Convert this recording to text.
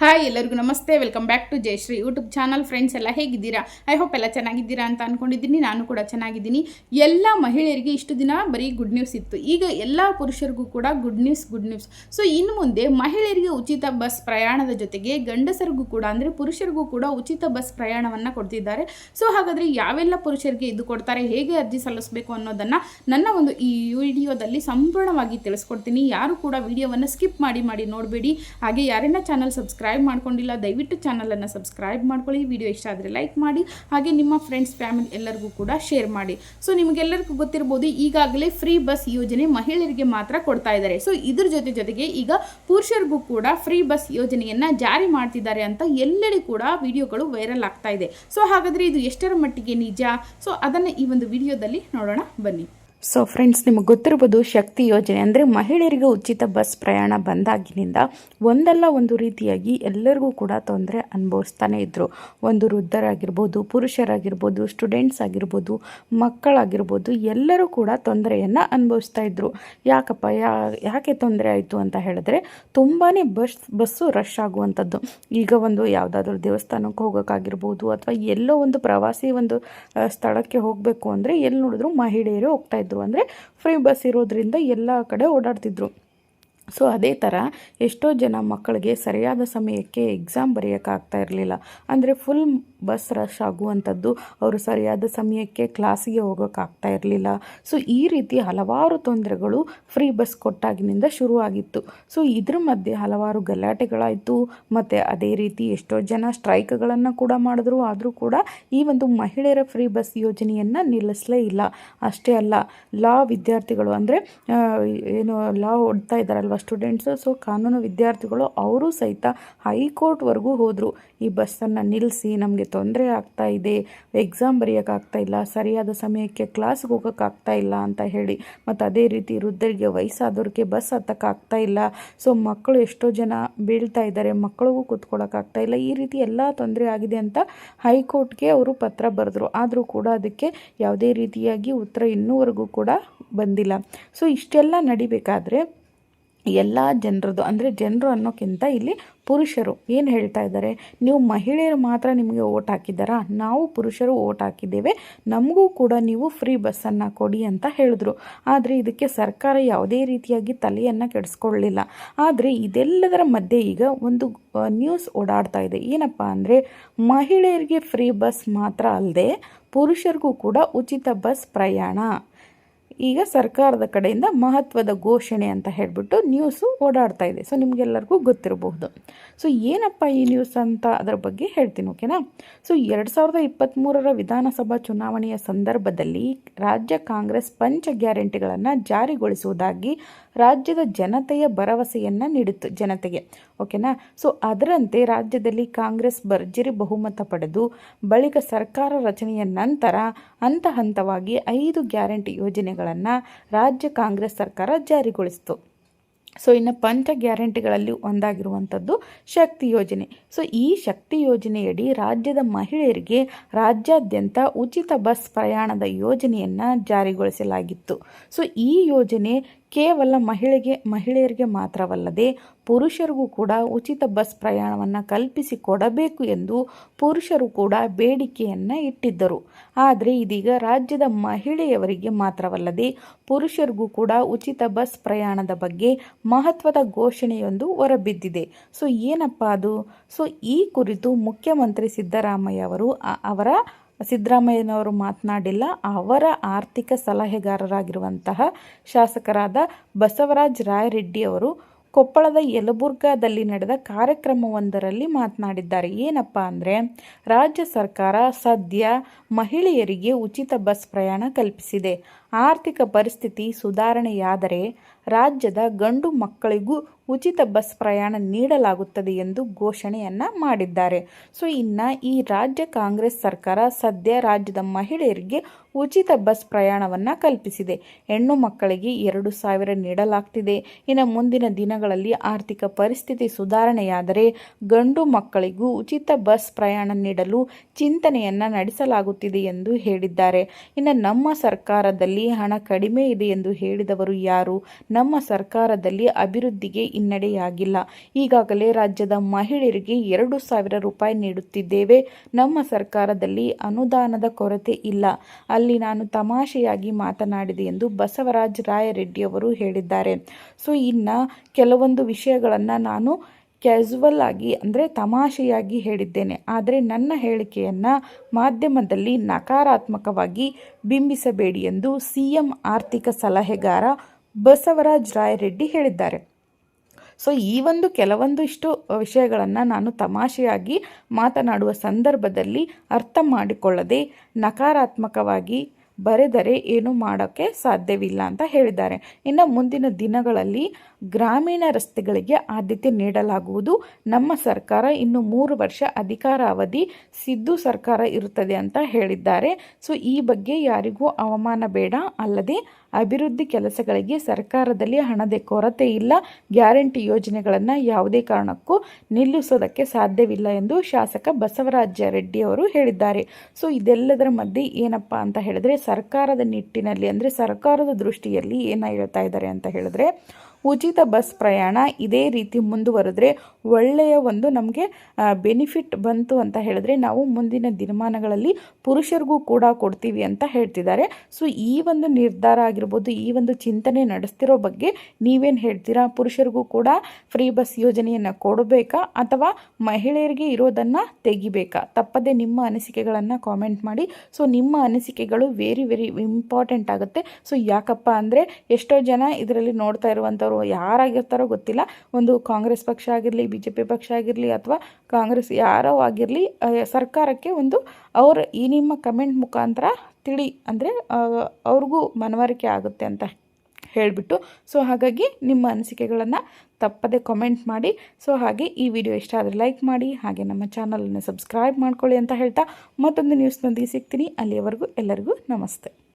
Hi ಎಲ್ಲರಿಗೂ ನಮಸ್ತೆ welcome back to Jayashree YouTube channel friends ಎಲ್ಲ ಹೇಗಿದ್ದೀರಾ? ಐ ಹೋಪ್ ಎಲ್ಲ ಚೆನ್ನಾಗಿದ್ದೀರಾ ಅಂತ ಅಂದ್ಕೊಂಡಿದ್ದೀನಿ ನಾನು ಕೂಡ ಚೆನ್ನಾಗಿದ್ದೀನಿ. ಎಲ್ಲ ಮಹಿಳೆಯರಿಗೆ ಇಷ್ಟು ದಿನ ಬರೀ ಗುಡ್ ನ್ಯೂಸ್ ಇತ್ತು. ಈಗ ಎಲ್ಲ ಪುರುಷರಿಗೂ ಕೂಡ good news good news so ಇನ್ನು ಮುಂದೆ ಮಹಿಳೆಯರಿಗೆ ಉಚಿತ ಬಸ್ ಪ್ರಯಾಣದ ಜೊತೆಗೆ ಗಂಡಸರಿಗೂ ಕೂಡ, ಅಂದರೆ ಪುರುಷರಿಗೂ ಕೂಡ ಉಚಿತ ಬಸ್ ಪ್ರಯಾಣವನ್ನು ಕೊಡ್ತಿದ್ದಾರೆ. ಸೊ ಹಾಗಾದರೆ ಯಾವೆಲ್ಲ ಪುರುಷರಿಗೆ ಇದು ಕೊಡ್ತಾರೆ, ಹೇಗೆ ಅರ್ಜಿ ಸಲ್ಲಿಸಬೇಕು ಅನ್ನೋದನ್ನು ನನ್ನ ಒಂದು ಈ ವಿಡಿಯೋದಲ್ಲಿ ಸಂಪೂರ್ಣವಾಗಿ ತಿಳಿಸ್ಕೊಡ್ತೀನಿ. ಯಾರು ಕೂಡ ವಿಡಿಯೋವನ್ನು ಸ್ಕಿಪ್ ಮಾಡಿ ಮಾಡಿ ನೋಡಬೇಡಿ. ಹಾಗೆ ಯಾರನ್ನ ಚಾನಲ್ ಸಬ್ಸ್ಕ್ರೈಬ್ ಮಾಡ್ಕೊಂಡಿಲ್ಲ, ದಯವಿಟ್ಟು ಚಾನಲನ್ನು ಸಬ್ಸ್ಕ್ರೈಬ್ ಮಾಡ್ಕೊಳ್ಳಿ. ವಿಡಿಯೋ ಇಷ್ಟ ಆದರೆ ಲೈಕ್ ಮಾಡಿ, ಹಾಗೆ ನಿಮ್ಮ ಫ್ರೆಂಡ್ಸ್ ಫ್ಯಾಮಿಲಿ ಎಲ್ಲರಿಗೂ ಕೂಡ ಶೇರ್ ಮಾಡಿ. ಸೊ ನಿಮಗೆಲ್ಲರಿಗೂ ಗೊತ್ತಿರ್ಬೋದು, ಈಗಾಗಲೇ ಫ್ರೀ ಬಸ್ ಯೋಜನೆ ಮಹಿಳೆಯರಿಗೆ ಮಾತ್ರ ಕೊಡ್ತಾ ಇದ್ದಾರೆ. ಸೊ ಇದ್ರ ಜೊತೆ ಜೊತೆಗೆ ಈಗ ಪುರುಷರಿಗೂ ಕೂಡ ಫ್ರೀ ಬಸ್ ಯೋಜನೆಯನ್ನು ಜಾರಿ ಮಾಡ್ತಿದ್ದಾರೆ ಅಂತ ಎಲ್ಲೆಡೆ ಕೂಡ ವಿಡಿಯೋಗಳು ವೈರಲ್ ಆಗ್ತಾ ಇದೆ. ಸೊ ಹಾಗಾದರೆ ಇದು ಎಷ್ಟರ ಮಟ್ಟಿಗೆ ನಿಜ? ಸೊ ಅದನ್ನು ಈ ಒಂದು ವಿಡಿಯೋದಲ್ಲಿ ನೋಡೋಣ. ಬನ್ನಿ. ಸೊ ಫ್ರೆಂಡ್ಸ್ ನಿಮಗೆ ಗೊತ್ತಿರ್ಬೋದು ಶಕ್ತಿ ಯೋಜನೆ ಅಂದರೆ ಮಹಿಳೆಯರಿಗೆ ಉಚಿತ ಬಸ್ ಪ್ರಯಾಣ ಬಂದಾಗಿನಿಂದ ಒಂದಲ್ಲ ಒಂದು ರೀತಿಯಾಗಿ ಎಲ್ಲರಿಗೂ ಕೂಡ ತೊಂದರೆ ಅನುಭವಿಸ್ತಾನೆ ಇದ್ದರು ಒಂದು ವೃದ್ಧರಾಗಿರ್ಬೋದು, ಪುರುಷರಾಗಿರ್ಬೋದು ಸ್ಟೂಡೆಂಟ್ಸ್ ಆಗಿರ್ಬೋದು, ಮಕ್ಕಳಾಗಿರ್ಬೋದು, ಎಲ್ಲರೂ ಕೂಡ ತೊಂದರೆಯನ್ನು ಅನುಭವಿಸ್ತಾ ಇದ್ದರು ಯಾಕಪ್ಪ, ಯಾ, ಯಾಕೆ ತೊಂದರೆ ಆಯಿತು ಅಂತ ಹೇಳಿದ್ರೆ ತುಂಬಾ ಬಸ್, ಬಸ್ಸು ರಶ್ ಆಗುವಂಥದ್ದು. ಈಗ ಒಂದು ಯಾವುದಾದ್ರೂ ದೇವಸ್ಥಾನಕ್ಕೆ ಹೋಗೋಕ್ಕಾಗಿರ್ಬೋದು ಅಥವಾ ಎಲ್ಲೋ ಒಂದು ಪ್ರವಾಸಿ ಒಂದು ಸ್ಥಳಕ್ಕೆ ಹೋಗಬೇಕು ಅಂದರೆ ಎಲ್ಲಿ ನೋಡಿದ್ರು ಮಹಿಳೆಯರು ಹೋಗ್ತಾ ಇದ್ರು. ಅಂದರೆ ಫ್ರೀ ಬಸ್ ಇರೋದ್ರಿಂದ ಎಲ್ಲ ಕಡೆ ಓಡಾಡ್ತಿದ್ರು. ಸೊ ಅದೇ ಥರ ಎಷ್ಟೋ ಜನ ಮಕ್ಕಳಿಗೆ ಸರಿಯಾದ ಸಮಯಕ್ಕೆ ಎಕ್ಸಾಮ್ ಬರೆಯೋಕ್ಕಾಗ್ತಾ ಇರಲಿಲ್ಲ. ಅಂದರೆ ಫುಲ್ ಬಸ್ ರಶ್ ಆಗುವಂಥದ್ದು ಅವರು ಸರಿಯಾದ ಸಮಯಕ್ಕೆ ಕ್ಲಾಸಿಗೆ ಹೋಗೋಕ್ಕಾಗ್ತಾ ಇರಲಿಲ್ಲ. ಸೊ ಈ ರೀತಿ ಹಲವಾರು ತೊಂದರೆಗಳು ಫ್ರೀ ಬಸ್ ಕೊಟ್ಟಾಗಿನಿಂದ ಶುರುವಾಗಿತ್ತು. ಸೊ ಇದ್ರ ಮಧ್ಯೆ ಹಲವಾರು ಗಲಾಟೆಗಳಾಯಿತು. ಮತ್ತು ಅದೇ ರೀತಿ ಎಷ್ಟೋ ಜನ ಸ್ಟ್ರೈಕ್ಗಳನ್ನು ಕೂಡ ಮಾಡಿದ್ರು. ಆದರೂ ಕೂಡ ಈ ಒಂದು ಮಹಿಳೆಯರ ಫ್ರೀ ಬಸ್ ಯೋಜನೆಯನ್ನು ನಿಲ್ಲಿಸಲೇ ಇಲ್ಲ. ಅಷ್ಟೇ ಅಲ್ಲ ಲಾ ವಿದ್ಯಾರ್ಥಿಗಳು ಅಂದರೆ ಏನು ಲಾ ಓಡ್ತಾ ಇದ್ದಾರಲ್ವ ಸ್ಟೂಡೆಂಟ್ಸು ಸೊ ಕಾನೂನು ವಿದ್ಯಾರ್ಥಿಗಳು ಅವರು ಸಹಿತ ಹೈಕೋರ್ಟ್ವರೆಗೂ ಹೋದರು. ಈ ಬಸ್ಸನ್ನು ನಿಲ್ಲಿಸಿ ನಮಗೆ ತೊಂದರೆ ಆಗ್ತಾ ಇದೆ ಎಕ್ಸಾಮ್ ಬರೆಯೋಕ್ಕಾಗ್ತಾ ಇಲ್ಲ, ಸರಿಯಾದ ಸಮಯಕ್ಕೆ ಕ್ಲಾಸ್ಗೆ ಹೋಗೋಕ್ಕಾಗ್ತಾ ಇಲ್ಲ ಅಂತ ಹೇಳಿ. ಮತ್ತು ಅದೇ ರೀತಿ ವೃದ್ಧರಿಗೆ ವಯಸ್ಸಾದವ್ರಿಗೆ ಬಸ್ ಹತ್ತಕ್ಕಾಗ್ತಾ ಇಲ್ಲ. ಸೊ ಮಕ್ಕಳು ಎಷ್ಟೋ ಜನ ಬೀಳ್ತಾ ಇದ್ದಾರೆ ಮಕ್ಕಳಿಗೂ ಕೂತ್ಕೊಳ್ಳೋಕ್ಕಾಗ್ತಾ ಇಲ್ಲ. ಈ ರೀತಿ ಎಲ್ಲ ತೊಂದರೆ ಆಗಿದೆ ಅಂತ ಹೈಕೋರ್ಟ್ಗೆ ಅವರು ಪತ್ರ ಬರೆದ್ರು. ಆದರೂ ಕೂಡ ಅದಕ್ಕೆ ಯಾವುದೇ ರೀತಿಯಾಗಿ ಉತ್ತರ ಇನ್ನೂವರೆಗೂ ಕೂಡ ಬಂದಿಲ್ಲ. ಸೊ ಇಷ್ಟೆಲ್ಲ ನಡಿಬೇಕಾದ್ರೆ ಎಲ್ಲ ಜನರದ್ದು, ಅಂದರೆ ಜನರು ಅನ್ನೋಕ್ಕಿಂತ ಇಲ್ಲಿ ಪುರುಷರು ಏನು ಹೇಳ್ತಾ ಇದ್ದಾರೆ? ನೀವು ಮಹಿಳೆಯರು ಮಾತ್ರ ನಿಮಗೆ ಓಟ್ ಹಾಕಿದ್ದಾರಾ? ನಾವು ಪುರುಷರು ಓಟ್ ಹಾಕಿದ್ದೇವೆ. ನಮಗೂ ಕೂಡ ನೀವು ಫ್ರೀ ಬಸ್ಸನ್ನು ಕೊಡಿ ಅಂತ ಹೇಳಿದ್ರು. ಆದರೆ ಇದಕ್ಕೆ ಸರ್ಕಾರ ಯಾವುದೇ ರೀತಿಯಾಗಿ ತಲೆಯನ್ನು ಕೆಡಿಸ್ಕೊಳ್ಳಿಲ್ಲ. ಆದರೆ ಇದೆಲ್ಲದರ ಮಧ್ಯೆ ಈಗ ಒಂದು ನ್ಯೂಸ್ ಓಡಾಡ್ತಾ ಇದೆ. ಏನಪ್ಪ ಅಂದರೆ ಮಹಿಳೆಯರಿಗೆ ಫ್ರೀ ಬಸ್ ಮಾತ್ರ ಅಲ್ಲದೆ ಪುರುಷರಿಗೂ ಕೂಡ ಉಚಿತ ಬಸ್ ಪ್ರಯಾಣ. ಈಗ ಸರ್ಕಾರದ ಕಡೆಯಿಂದ ಮಹತ್ವದ ಘೋಷಣೆ ಅಂತ ಹೇಳಿಬಿಟ್ಟು ನ್ಯೂಸು ಓಡಾಡ್ತಾ ಇದೆ. ಸೊ ನಿಮಗೆಲ್ಲರಿಗೂ ಗೊತ್ತಿರಬಹುದು. ಸೊ ಏನಪ್ಪ ಈ ನ್ಯೂಸ್ ಅಂತ ಅದರ ಬಗ್ಗೆ ಹೇಳ್ತೀನಿ ಓಕೆನಾ ಸೊ ಎರಡು ಸಾವಿರದ ಇಪ್ಪತ್ತ್ಮೂರರ ವಿಧಾನಸಭಾ ಚುನಾವಣೆಯ ಸಂದರ್ಭದಲ್ಲಿ ರಾಜ್ಯ ಕಾಂಗ್ರೆಸ್ ಪಂಚ ಗ್ಯಾರಂಟಿಗಳನ್ನು ಜಾರಿಗೊಳಿಸುವುದಾಗಿ ರಾಜ್ಯದ ಜನತೆಯ ಭರವಸೆಯನ್ನು ನೀಡಿತ್ತು, ಜನತೆಗೆ ಓಕೆನಾ ಸೊ ಅದರಂತೆ ರಾಜ್ಯದಲ್ಲಿ ಕಾಂಗ್ರೆಸ್ ಭರ್ಜರಿ ಬಹುಮತ ಪಡೆದು, ಬಳಿಕ ಸರ್ಕಾರ ರಚನೆಯ ನಂತರ ಹಂತ ಹಂತವಾಗಿ ಐದು ಗ್ಯಾರಂಟಿ ಯೋಜನೆಗಳನ್ನು ರಾಜ್ಯ ಕಾಂಗ್ರೆಸ್ ಸರ್ಕಾರ ಜಾರಿಗೊಳಿಸಿತು. ಸೊ, ಇನ್ನು ಪಂಚ ಗ್ಯಾರಂಟಿಗಳಲ್ಲಿ ಒಂದಾಗಿರುವಂಥದ್ದು ಶಕ್ತಿ ಯೋಜನೆ. ಸೊ, ಈ ಶಕ್ತಿ ಯೋಜನೆಯಡಿ ರಾಜ್ಯದ ಮಹಿಳೆಯರಿಗೆ ರಾಜ್ಯಾದ್ಯಂತ ಉಚಿತ ಬಸ್ ಪ್ರಯಾಣದ ಯೋಜನೆಯನ್ನು ಜಾರಿಗೊಳಿಸಲಾಗಿತ್ತು. ಸೊ, ಈ ಯೋಜನೆ ಕೇವಲ ಮಹಿಳೆಗೆ, ಮಹಿಳೆಯರಿಗೆ ಮಾತ್ರವಲ್ಲದೆ ಪುರುಷರಿಗೂ ಕೂಡ ಉಚಿತ ಬಸ್ ಪ್ರಯಾಣವನ್ನು ಕಲ್ಪಿಸಿ ಕೊಡಬೇಕು ಎಂದು ಪುರುಷರು ಕೂಡ ಬೇಡಿಕೆಯನ್ನು ಇಟ್ಟಿದ್ದರು. ಆದರೆ ಇದೀಗ ರಾಜ್ಯದ ಮಹಿಳೆಯವರಿಗೆ ಮಾತ್ರವಲ್ಲದೆ ಪುರುಷರಿಗೂ ಕೂಡ ಉಚಿತ ಬಸ್ ಪ್ರಯಾಣದ ಬಗ್ಗೆ ಮಹತ್ವದ ಘೋಷಣೆಯೊಂದು ಹೊರಬಿದ್ದಿದೆ. ಸೊ ಏನಪ್ಪ ಅದು? ಸೊ ಈ ಕುರಿತು ಮುಖ್ಯಮಂತ್ರಿ ಸಿದ್ದರಾಮಯ್ಯ ಅವರು ಅವರ ಸಿದ್ದರಾಮಯ್ಯನವರು ಮಾತನಾಡಿಲ್ಲ, ಅವರ ಆರ್ಥಿಕ ಸಲಹೆಗಾರರಾಗಿರುವಂತಹ ಶಾಸಕರಾದ ಬಸವರಾಜ ಅವರು ಕೊಪ್ಪಳದ ಯಲಬುರ್ಗಾದಲ್ಲಿ ನಡೆದ ಕಾರ್ಯಕ್ರಮವೊಂದರಲ್ಲಿ ಮಾತನಾಡಿದ್ದಾರೆ. ಏನಪ್ಪ ಅಂದರೆ, ರಾಜ್ಯ ಸರ್ಕಾರ ಸದ್ಯ ಮಹಿಳೆಯರಿಗೆ ಉಚಿತ ಬಸ್ ಪ್ರಯಾಣ ಕಲ್ಪಿಸಿದೆ. ಆರ್ಥಿಕ ಪರಿಸ್ಥಿತಿ ಸುಧಾರಣೆಯಾದರೆ ರಾಜ್ಯದ ಗಂಡು ಮಕ್ಕಳಿಗೂ ಉಚಿತ ಬಸ್ ಪ್ರಯಾಣ ನೀಡಲಾಗುತ್ತದೆ ಎಂದು ಘೋಷಣೆಯನ್ನು ಮಾಡಿದ್ದಾರೆ. ಸೊ, ಇನ್ನು ಈ ರಾಜ್ಯ ಕಾಂಗ್ರೆಸ್ ಸರ್ಕಾರ ಸದ್ಯ ರಾಜ್ಯದ ಮಹಿಳೆಯರಿಗೆ ಉಚಿತ ಬಸ್ ಪ್ರಯಾಣವನ್ನು ಕಲ್ಪಿಸಿದೆ. ಹೆಣ್ಣು ಮಕ್ಕಳಿಗೆ ಎರಡು ಸಾವಿರ ನೀಡಲಾಗ್ತಿದೆ. ಇನ್ನು ಮುಂದಿನ ದಿನಗಳಲ್ಲಿ ಆರ್ಥಿಕ ಪರಿಸ್ಥಿತಿ ಸುಧಾರಣೆಯಾದರೆ ಗಂಡು ಮಕ್ಕಳಿಗೂ ಉಚಿತ ಬಸ್ ಪ್ರಯಾಣ ನೀಡಲು ಚಿಂತನೆಯನ್ನು ನಡೆಸಲಾಗುತ್ತಿದೆ ಎಂದು ಹೇಳಿದ್ದಾರೆ. ಇನ್ನು ನಮ್ಮ ಸರ್ಕಾರದಲ್ಲಿ ಹಣ ಕಡಿಮೆ ಇದೆ ಎಂದು ಹೇಳಿದವರು ಯಾರು? ನಮ್ಮ ಸರ್ಕಾರದಲ್ಲಿ ಅಭಿವೃದ್ಧಿಗೆ ಹಿನ್ನಡೆಯಾಗಿಲ್ಲ. ಈಗಾಗಲೇ ರಾಜ್ಯದ ಮಹಿಳೆಯರಿಗೆ ಎರಡು ಸಾವಿರ ರೂಪಾಯಿ ನೀಡುತ್ತಿದ್ದೇವೆ. ನಮ್ಮ ಸರ್ಕಾರದಲ್ಲಿ ಅನುದಾನದ ಕೊರತೆ ಇಲ್ಲ. ಅಲ್ಲಿ ನಾನು ತಮಾಷೆಯಾಗಿ ಮಾತನಾಡಿದೆ ಎಂದು ಬಸವರಾಜ ರಾಯರೆಡ್ಡಿಯವರು ಹೇಳಿದ್ದಾರೆ. ಸೊ, ಇನ್ನು ಕೆಲವೊಂದು ವಿಷಯಗಳನ್ನು ನಾನು ಕ್ಯಾಸುವಲ್ ಆಗಿ, ಅಂದರೆ ತಮಾಷೆಯಾಗಿ ಹೇಳಿದ್ದೇನೆ. ಆದರೆ ನನ್ನ ಹೇಳಿಕೆಯನ್ನು ಮಾಧ್ಯಮದಲ್ಲಿ ನಕಾರಾತ್ಮಕವಾಗಿ ಬಿಂಬಿಸಬೇಡಿ ಎಂದು ಸಿ ಎಂ ಆರ್ಥಿಕ ಸಲಹೆಗಾರ ಬಸವರಾಜ್ ರಾಯರೆಡ್ಡಿ ಹೇಳಿದ್ದಾರೆ. ಸೊ ಈ ಒಂದು ಕೆಲವೊಂದು ಇಷ್ಟು ವಿಷಯಗಳನ್ನು ನಾನು ತಮಾಷೆಯಾಗಿ ಮಾತನಾಡುವ ಸಂದರ್ಭದಲ್ಲಿ ಅರ್ಥ ಮಾಡಿಕೊಳ್ಳದೆ ನಕಾರಾತ್ಮಕವಾಗಿ ಬರೆದರೆ ಏನು ಮಾಡೋಕ್ಕೆ ಸಾಧ್ಯವಿಲ್ಲ ಅಂತ ಹೇಳಿದ್ದಾರೆ. ಇನ್ನು ಮುಂದಿನ ದಿನಗಳಲ್ಲಿ ಗ್ರಾಮೀಣ ರಸ್ತೆಗಳಿಗೆ ಆದ್ಯತೆ ನೀಡಲಾಗುವುದು. ನಮ್ಮ ಸರ್ಕಾರ ಇನ್ನು ಮೂರು ವರ್ಷ ಅಧಿಕಾರ ಅವಧಿ ಸಿದ್ದು ಸರ್ಕಾರ ಇರುತ್ತದೆ ಅಂತ ಹೇಳಿದ್ದಾರೆ. ಸೊ, ಈ ಬಗ್ಗೆ ಯಾರಿಗೂ ಅವಮಾನ ಬೇಡ. ಅಲ್ಲದೆ, ಅಭಿವೃದ್ಧಿ ಕೆಲಸಗಳಿಗೆ ಸರ್ಕಾರದಲ್ಲಿ ಹಣದ ಕೊರತೆ ಇಲ್ಲ. ಗ್ಯಾರಂಟಿ ಯೋಜನೆಗಳನ್ನು ಯಾವುದೇ ಕಾರಣಕ್ಕೂ ನಿಲ್ಲಿಸೋದಕ್ಕೆ ಸಾಧ್ಯವಿಲ್ಲ ಎಂದು ಶಾಸಕ ಬಸವರಾಜ ರೆಡ್ಡಿ ಅವರು ಹೇಳಿದ್ದಾರೆ. ಸೊ, ಇದೆಲ್ಲದರ ಮಧ್ಯೆ ಏನಪ್ಪ ಅಂತ ಹೇಳಿದ್ರೆ, ಸರ್ಕಾರದ ನಿಟ್ಟಿನಲ್ಲಿ ಅಂದರೆ ಸರ್ಕಾರದ ದೃಷ್ಟಿಯಲ್ಲಿ ಏನು ಹೇಳ್ತಾ ಇದ್ದಾರೆ ಅಂತ ಹೇಳಿದ್ರೆ ಉಚಿತ ಬಸ್ ಪ್ರಯಾಣ ಇದೇ ರೀತಿ ಮುಂದುವರೆದ್ರೆ ಒಳ್ಳೆಯ ಒಂದು ನಮಗೆ ಬೆನಿಫಿಟ್ ಬಂತು ಅಂತ ಹೇಳಿದ್ರೆ ನಾವು ಮುಂದಿನ ದಿನಮಾನಗಳಲ್ಲಿ ಪುರುಷರಿಗೂ ಕೂಡ ಕೊಡ್ತೀವಿ ಅಂತ ಹೇಳ್ತಿದ್ದಾರೆ. ಸೊ ಈ ಒಂದು ನಿರ್ಧಾರ ಆಗಿರ್ಬೋದು, ಈ ಒಂದು ಚಿಂತನೆ ನಡೆಸ್ತಿರೋ ಬಗ್ಗೆ ನೀವೇನು ಹೇಳ್ತೀರಾ? ಪುರುಷರಿಗೂ ಕೂಡ ಫ್ರೀ ಬಸ್ ಯೋಜನೆಯನ್ನು ಕೊಡಬೇಕಾ? ಅಥವಾ ಮಹಿಳೆಯರಿಗೆ ಇರೋದನ್ನು ತೆಗಿಬೇಕಾ? ತಪ್ಪದೆ ನಿಮ್ಮ ಅನಿಸಿಕೆಗಳನ್ನು ಕಾಮೆಂಟ್ ಮಾಡಿ. ಸೊ ನಿಮ್ಮ ಅನಿಸಿಕೆಗಳು ವೆರಿ ವೆರಿ ಇಂಪಾರ್ಟೆಂಟ್ ಆಗುತ್ತೆ. ಸೊ ಯಾಕಪ್ಪ ಅಂದರೆ ಎಷ್ಟೋ ಜನ ಇದರಲ್ಲಿ ನೋಡ್ತಾ ಇರುವಂಥವ್ರು ಯಾರಾಗಿರ್ತಾರೋ ಗೊತ್ತಿಲ್ಲ. ಒಂದು ಕಾಂಗ್ರೆಸ್ ಪಕ್ಷ ಆಗಿರಲಿ ಬಿ ಜೆ ಪಿ ಪಕ್ಷ ಆಗಿರಲಿ ಅಥವಾ ಕಾಂಗ್ರೆಸ್ ಯಾರೋ ಆಗಿರಲಿ ಸರ್ಕಾರಕ್ಕೆ ಒಂದು ಅವ್ರ ಈ ನಿಮ್ಮ ಕಮೆಂಟ್ ಮುಖಾಂತರ ತಿಳಿ ಅಂದರೆ ಅವ್ರಿಗೂ ಮನವರಿಕೆ ಆಗುತ್ತೆ ಅಂತ ಹೇಳಿಬಿಟ್ಟು. ಸೊ, ಹಾಗಾಗಿ ನಿಮ್ಮ ಅನಿಸಿಕೆಗಳನ್ನು ತಪ್ಪದೆ ಕಾಮೆಂಟ್ ಮಾಡಿ. ಸೊ, ಹಾಗೆ ಈ ವಿಡಿಯೋ ಇಷ್ಟ ಆದರೆ ಲೈಕ್ ಮಾಡಿ, ಹಾಗೆ ನಮ್ಮ ಚಾನಲನ್ನು ಸಬ್ಸ್ಕ್ರೈಬ್ ಮಾಡ್ಕೊಳ್ಳಿ ಅಂತ ಹೇಳ್ತಾ ಮತ್ತೊಂದು ನ್ಯೂಸ್ನೊಂದಿಗೆ ಸಿಗ್ತೀನಿ. ಅಲ್ಲಿಯವರೆಗೂ ಎಲ್ಲರಿಗೂ ನಮಸ್ತೆ.